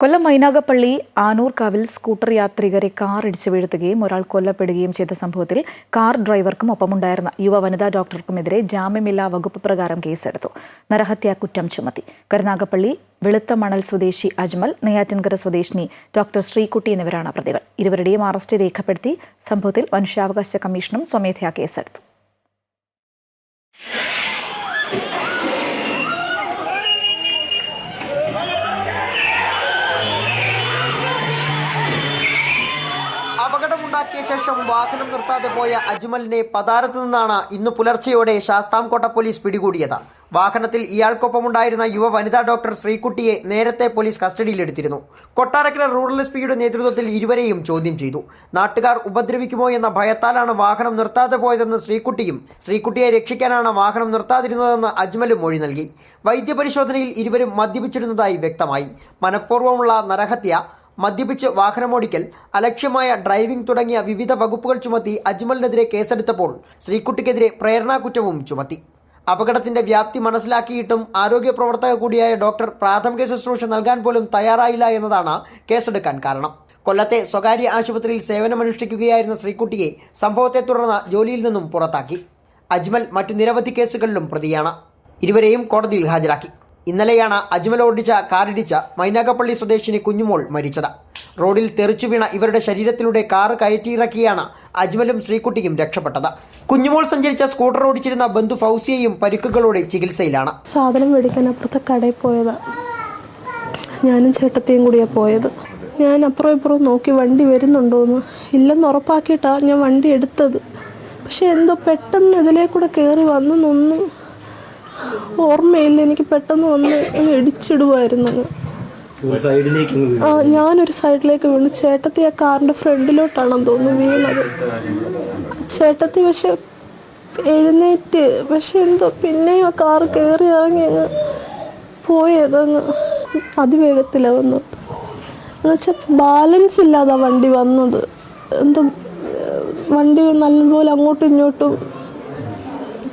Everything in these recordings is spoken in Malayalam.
കൊല്ലം മൈനാഗപ്പള്ളി ആനൂർക്കാവിൽ സ്കൂട്ടർ യാത്രികരെ കാർ ഇടിച്ചു വീഴ്ത്തുകയും ഒരാൾ കൊല്ലപ്പെടുകയും ചെയ്ത സംഭവത്തിൽ കാർ ഡ്രൈവർക്കും ഒപ്പമുണ്ടായിരുന്ന യുവ വനിതാ ഡോക്ടർക്കുമെതിരെ ജാമ്യമില്ലാ വകുപ്പ് പ്രകാരം കേസെടുത്തു. നരഹത്യാ കുറ്റം ചുമത്തി. കരുനാഗപ്പള്ളി വെളുത്തമണൽ സ്വദേശി അജ്മൽ നെയ്യാറ്റിൻകര സ്വദേശിനി ഡോക്ടർ ശ്രീകുട്ടി എന്നിവരാണ് പ്രതികൾ. ഇരുവരുടെയും അറസ്റ്റ് രേഖപ്പെടുത്തി സംഭവത്തിൽ മനുഷ്യാവകാശ കമ്മീഷനും സ്വമേധയാ കേസെടുത്തു. അപകടമുണ്ടാക്കിയ ശേഷം വാഹനം നിർത്താതെ പോയ അജ്മലിനെ പതാരത്ത് നിന്നാണ് ഇന്ന് പുലർച്ചെയോടെ ശാസ്താംകോട്ട പോലീസ് പിടികൂടിയത്. വാഹനത്തിൽ ഇയാൾക്കൊപ്പമുണ്ടായിരുന്ന യുവ വനിതാ ഡോക്ടർ ശ്രീകുട്ടിയെ നേരത്തെ പോലീസ് കസ്റ്റഡിയിലെടുത്തിരുന്നു. കൊട്ടാരക്കര റൂറൽ എസ് പിയുടെ നേതൃത്വത്തിൽ ഇരുവരെയും ചോദ്യം ചെയ്തു. നാട്ടുകാർ ഉപദ്രവിക്കുമോ എന്ന ഭയത്താലാണ് വാഹനം നിർത്താതെ പോയതെന്ന് ശ്രീകുട്ടിയും ശ്രീകുട്ടിയെ രക്ഷിക്കാനാണ് വാഹനം നിർത്താതിരുന്നതെന്ന് അജ്മലും മൊഴി നൽകി. വൈദ്യപരിശോധനയിൽ ഇരുവരും മദ്യപിച്ചിരുന്നതായി വ്യക്തമായി. മനഃപൂർവമുള്ള നരഹത്യ മദ്യപിച്ച് വാഹനമോടിക്കൽ അലക്ഷ്യമായ ഡ്രൈവിംഗ് തുടങ്ങിയ വിവിധ വകുപ്പുകൾ ചുമത്തി അജ്മലിനെതിരെ കേസെടുത്തപ്പോൾ ശ്രീകുട്ടിക്കെതിരെ പ്രേരണാകുറ്റവും ചുമത്തി. അപകടത്തിന്റെ വ്യാപ്തി മനസ്സിലാക്കിയിട്ടും ആരോഗ്യ പ്രവർത്തക കൂടിയായ ഡോക്ടർ പ്രാഥമിക ശുശ്രൂഷ നൽകാൻ പോലും തയ്യാറായില്ല എന്നതാണ് കേസെടുക്കാൻ കാരണം. കൊല്ലത്തെ സ്വകാര്യ ആശുപത്രിയിൽ സേവനമനുഷ്ഠിക്കുകയായിരുന്ന ശ്രീകുട്ടിയെ സംഭവത്തെ തുടർന്ന് ജോലിയിൽ നിന്നും പുറത്താക്കി. അജ്മൽ മറ്റ് നിരവധി കേസുകളിലും പ്രതിയാണ്. ഇരുവരെയും കോടതിയിൽ ഹാജരാക്കി. ഇന്നലെയാണ് അജ്മൽ ഓടിച്ച കാറിടിച്ച മൈനാഗപ്പള്ളി സ്വദേശിനി കുഞ്ഞുമോൾ മരിച്ചത്. റോഡിൽ തെറിച്ചു വീണ ഇവരുടെ ശരീരത്തിലൂടെ കാറ് കയറ്റിയിറക്കിയാണ് അജ്മലും ശ്രീകുട്ടിയും രക്ഷപ്പെട്ടത്. കുഞ്ഞുമോൾ സഞ്ചരിച്ച സ്കൂട്ടർ ഓടിച്ചിരുന്ന ബന്ധു ഫൗസിയയും പരിക്കുകളോടെ ചികിത്സയിലാണ്. സാധനം മേടിക്കാൻ അപ്പുറത്തെ കടയിൽ പോയത്. ഞാനും ചേട്ടത്തെയും കൂടിയാ പോയത്. ഞാൻ അപ്പുറം ഇപ്പുറം നോക്കി വണ്ടി വരുന്നുണ്ടോന്ന്. ഇല്ലെന്ന് ഉറപ്പാക്കിയിട്ടാണ് ഞാൻ വണ്ടി എടുത്തത്. പക്ഷെ എന്തോ പെട്ടെന്ന് ഇതിലേ കൂടെ കയറി വന്നെന്നൊന്നും ഓർമ്മയില്ല എനിക്ക് പെട്ടെന്ന് വന്ന് ഇടിച്ചിടുവായിരുന്നു. ഇടിച്ചിടുമായിരുന്നു. ആ ഞാനൊരു സൈഡിലേക്ക് വീണു. ചേട്ടത്തി ആ കാറിന്റെ ഫ്രണ്ടിലോട്ടാണെന്ന് തോന്നുന്നു വീണത്. ചേട്ടത്തി പക്ഷെ എഴുന്നേറ്റ് പക്ഷെ എന്തോ പിന്നെയും ആ കാറ് കയറി ഇറങ്ങി അങ്ങ് പോയതങ്ങ് അതിവേഗത്തിലാണ് വന്നത്. എന്നുവെച്ചാൽ ബാലൻസ് ഇല്ലാതെ വണ്ടി വന്നത്. എന്തോ വണ്ടി നല്ലതുപോലെ അങ്ങോട്ടും ഇങ്ങോട്ടും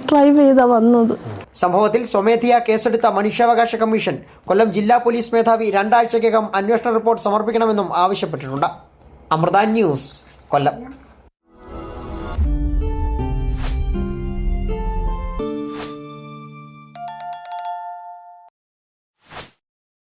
ഡ്രൈവ് ചെയ്താ വന്നത്. സംഭവത്തിൽ സ്വമേധയാ കേസെടുത്ത മനുഷ്യാവകാശ കമ്മീഷൻ കൊല്ലം ജില്ലാ പോലീസ് മേധാവി രണ്ടാഴ്ചക്കകം അന്വേഷണ റിപ്പോർട്ട് സമർപ്പിക്കണമെന്നും ആവശ്യപ്പെട്ടിട്ടുണ്ട്. അമൃത ന്യൂസ് കൊല്ലം.